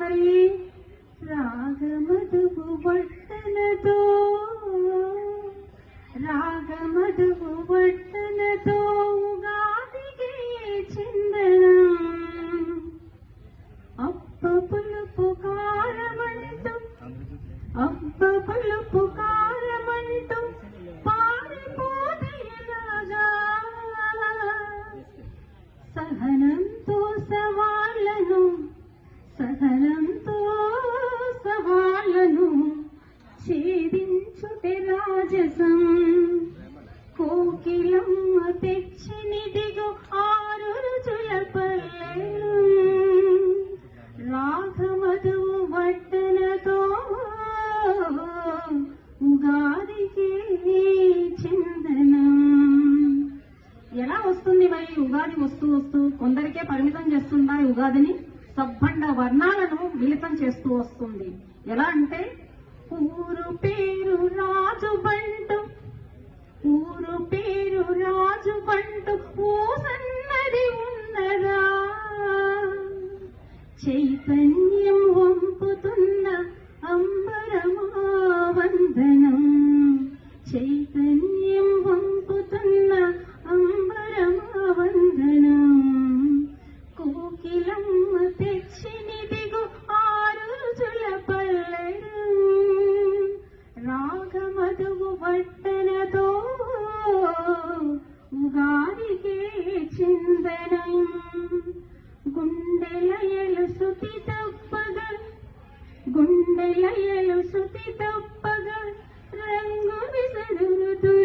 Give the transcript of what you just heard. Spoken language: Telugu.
ఎలా వచ్చింది మరి రాగమధువు బట్టనతో రాగమధువు బట్టనతో ఉగాదికి చిందనం. అప్ప పులుపు కారమంటూ అప్ప పులుపు కారమంటూ పారిపోతే రాగా సహనంతో సవా సహనంతో సవాళ్ళను ఛేదించుటే రాజసం. కోకిలమ్మ తెచ్చినిదిగో ఆరు రుచుల పల్లెలు. రాఘవదు వడ్డనతో ఉగాదికి చందనం. ఎలా వస్తుంది మరి ఉగాది? వస్తూ వస్తూ కొందరికే పరిమితం చేస్తుందా ఉగాదిని. సబ్బండ వర్ణాలను మిళితం చేస్తూ వస్తుంది. ఎలా అంటే ఊరు పేరు రాజు బంటు ఊరు పేరు రాజు బంటు ఊసన్నది ఉన్నదా? చైతన్యం వంపుతున్న అమ్మ చిందనం గుండెలయలు సుతి తప్పగ గుండెలయలు